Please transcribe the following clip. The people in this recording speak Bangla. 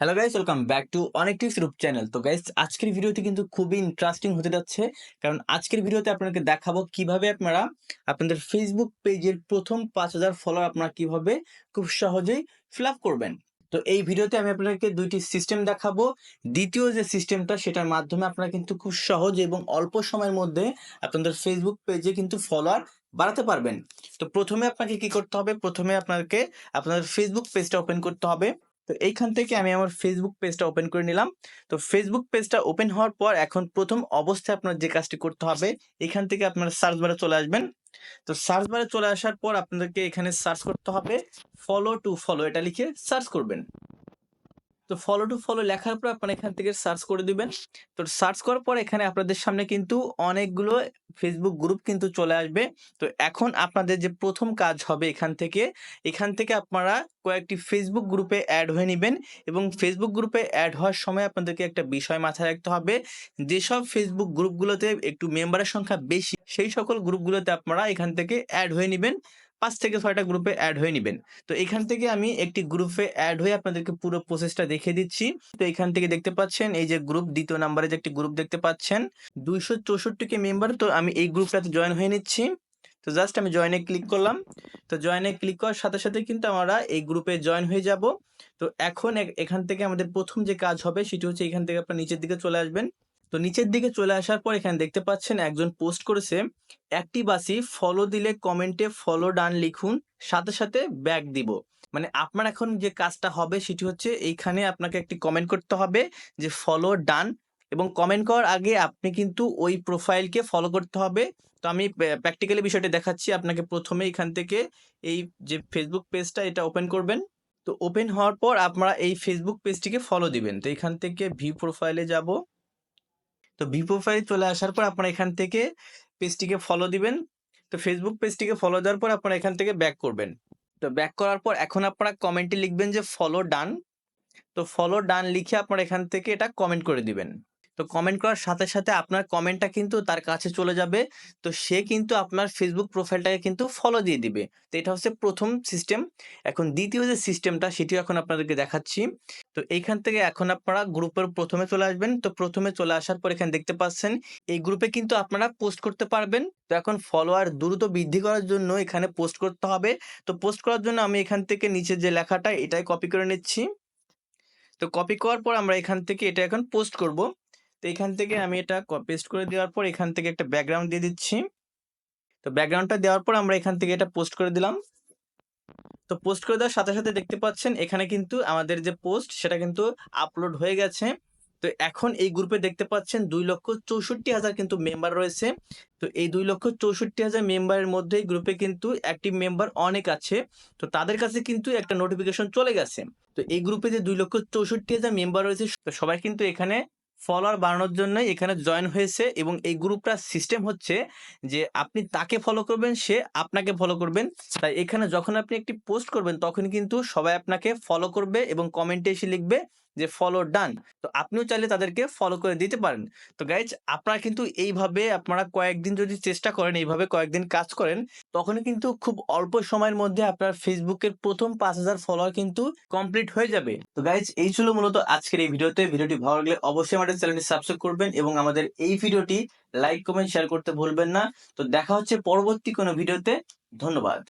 Hello guys welcome back to অনেক টিপস ইউটিউব চ্যানেল তো গাইস আজকের ভিডিওটি কিন্তু খুবই ইন্টারেস্টিং হতে যাচ্ছে। কারণ আজকের ভিডিওতে আপনাকে দেখাবো কীভাবে আপনারা আপনাদের ফেসবুক পেজের প্রথম পাঁচ হাজার ফলোয়ার আপনারা কীভাবে খুব সহজেই ফিল করবেন। তো, এই ভিডিওতে আমি আপনাকে দুইটি সিস্টেম দেখাবো। দ্বিতীয় যে সিস্টেমটা সেটার মাধ্যমে আপনারা কিন্তু খুব সহজ এবং অল্প সময়ের মধ্যে আপনাদের ফেসবুক পেজে কিন্তু ফলোয়ার বাড়াতে পারবেন। তো, প্রথমে আপনাকে কি করতে হবে? প্রথমে আপনাকে আপনাদের ফেসবুক পেজটা ওপেন করতে হবে। তো এইখান থেকে আমি আমার ফেসবুক পেজটা ওপেন করে নিলাম। তো ফেসবুক পেজটা ওপেন হওয়ার পর এখন প্রথম অবস্থায় আপনার যে কাজটি করতে হবে, এখান থেকে আপনার সার্চ বারে চলে আসবেন। তো সার্চ বারে চলে আসার পর আপনাদেরকে এখানে সার্চ করতে হবে ফলো টু ফলো এটা লিখে সার্চ করবেন। তো ফলো টু ফলো লেখার পর আপনারা এখান থেকে সার্চ করে দিবেন। তো সার্চ করার পর এখানে আপনাদের সামনে কিন্তু অনেকগুলো ফেসবুক গ্রুপ কিন্তু চলে আসবে। তো এখন আপনাদের যে প্রথম কাজ হবে এখান থেকে এখান থেকে আপনারা কয়েকটি ফেসবুক গ্রুপে অ্যাড হয়ে নেবেন এবং ফেসবুক গ্রুপে অ্যাড হওয়ার সময় আপনাদেরকে একটা বিষয় মাথায় রাখতে হবে। যেসব ফেসবুক গ্রুপগুলোতে একটু মেম্বারের সংখ্যা বেশি, সেই সকল গ্রুপগুলোতে আপনারা এখান থেকে অ্যাড হয়ে নেবেন। পাঁচ থেকে ছয়টা গ্রুপে অ্যাড হয়ে নেবেন। তো এখান থেকে আমি একটি গ্রুপে অ্যাড হয়ে আপনাদেরকে পুরো প্রসেসটা দেখিয়ে দিচ্ছি। তো এখান থেকে দেখতে পাচ্ছেন, এই যে গ্রুপ দ্বিতীয় নাম্বারে যে একটি গ্রুপ দেখতে পাচ্ছেন, দুইশো চৌষট্টি কে মেম্বার তো আমি এই গ্রুপটাতে জয়েন হয়ে নিচ্ছি। তো জাস্ট আমি জয়েনে ক্লিক করলাম। তো জয়েনে ক্লিক করার সাথে সাথে কিন্তু আমরা এই গ্রুপে জয়েন হয়ে যাব। তো এখন এখান থেকে আমাদের প্রথম যে কাজ হবে, সেটি হচ্ছে এখান থেকে আপনার নিচের দিকে চলে আসবেন। তো নিচের দিকে চলে আসার পর এখানে দেখতে পাচ্ছেন একজন পোস্ট করেছে, একটি বাসি ফলো দিলে কমেন্টে ফলো ডান লিখুন, সাথে সাথে ব্যাক দিব। মানে আপনার এখন যে কাজটা হবে সেটি হচ্ছে এইখানে আপনাকে একটি কমেন্ট করতে হবে যে ফলো ডান এবং কমেন্ট করার আগে আপনি কিন্তু ওই প্রোফাইলকে ফলো করতে হবে। তো আমি প্র্যাকটিক্যালি বিষয়টা দেখাচ্ছি, আপনাকে প্রথমে এখান থেকে এই যে ফেসবুক পেজটা এটা ওপেন করবেন। তো ওপেন হওয়ার পর আপনারা এই ফেসবুক পেজটিকে ফলো দিবেন। তো এখান থেকে ভি প্রোফাইলে যাব। তো ভি প্রোফাইল চলে আসার পর আপনারা এখান থেকে পেজটিকে ফলো দিবেন। তো ফেসবুক পেজটিকে ফলো দেওয়ার পর আপনারা এখান থেকে ব্যাক করবেন। তো ব্যাক করার পর এখন আপনারা কমেন্টে লিখবেন যে ফলো ডান তো ফলো ডান লিখে আপনারা এখান থেকে এটা কমেন্ট করে দিবেন। তো কমেন্ট করার সাথে সাথে আপনার কমেন্টটা কিন্তু তার কাছে চলে যাবে। তো সে কিন্তু আপনার ফেসবুক প্রোফাইলটাকে কিন্তু ফলো দিয়ে দিবে। তো এটা হচ্ছে প্রথম সিস্টেম এখন দ্বিতীয় যে সিস্টেমটা সেটিও এখন আপনাদেরকে দেখাচ্ছি। তো এইখান থেকে এখন আপনারা গ্রুপের প্রথমে চলে আসবেন। তো প্রথমে চলে আসার পর এখানে দেখতে পাচ্ছেন, এই গ্রুপে কিন্তু আপনারা পোস্ট করতে পারবেন। তো এখন ফলোয়ার দ্রুত বৃদ্ধি করার জন্য এখানে পোস্ট করতে হবে। তো পোস্ট করার জন্য আমি এখান থেকে নিচে যে লেখাটা, এটাই কপি করে নিচ্ছি। তো কপি করার পর আমরা এখান থেকে এটা এখন পোস্ট করব। তো এখান থেকে আমি এটা পেস্ট করে দেওয়ার পর এখান থেকে একটা ব্যাকগ্রাউন্ড দিয়ে দিচ্ছি। তো ব্যাকগ্রাউন্ডটা দেওয়ার পর আমরা এখান থেকে এটা পোস্ট করে দিলাম। তো পোস্ট করে দেওয়ার সাথে সাথে দেখতে পাচ্ছেন এখানে কিন্তু আমাদের যে পোস্ট সেটা কিন্তু আপলোড হয়ে গেছে। তো এখন এই গ্রুপে দেখতে পাচ্ছেন দুই লক্ষ চৌষট্টি হাজার কিন্তু মেম্বার রয়েছে। তো এই দুই লক্ষ চৌষট্টি হাজার মেম্বারের মধ্যে গ্রুপে কিন্তু অ্যাক্টিভ মেম্বার অনেক আছে। তো তাদের কাছে কিন্তু একটা নোটিফিকেশন চলে গেছে। তো এই গ্রুপে যে দুই লক্ষ চৌষট্টি হাজার মেম্বার রয়েছে, তো সবাই কিন্তু এখানে ফলোয়ার বাড়ানোর জন্য এখানে জয়েন হয়েছে এবং এই গ্রুপটার সিস্টেম হচ্ছে যে আপনি তাকে ফলো করবেন, সে আপনাকে ফলো করবেন। তাই এখানে যখন আপনি একটি পোস্ট করবেন, তখন কিন্তু সবাই আপনাকে ফলো করবে এবং কমেন্টে এসে লিখবে যে ফলো ডান তো আপনিও চাইলে তাদেরকে ফলো করে দিতে পারেন। তো গাইজ আপনারা কিন্তু এইভাবে আপনারা কয়েকদিন যদি চেষ্টা করেন, এইভাবে কয়েকদিন কাজ করেন তখন কিন্তু খুব অল্প সময়ের মধ্যে আপনার ফেসবুকের প্রথম পাঁচ হাজার ফলোয়ার কিন্তু কমপ্লিট হয়ে যাবে। তো গাইজ এই ছিল মূলত আজকের এই ভিডিওতে। ভিডিওটি ভালো লাগলে অবশ্যই আমাদের চ্যানেলটি সাবস্ক্রাইব করবেন এবং আমাদের এই ভিডিওটি লাইক কমেন্ট শেয়ার করতে ভুলবেন না। তো দেখা হচ্ছে পরবর্তী কোনো ভিডিওতে। ধন্যবাদ।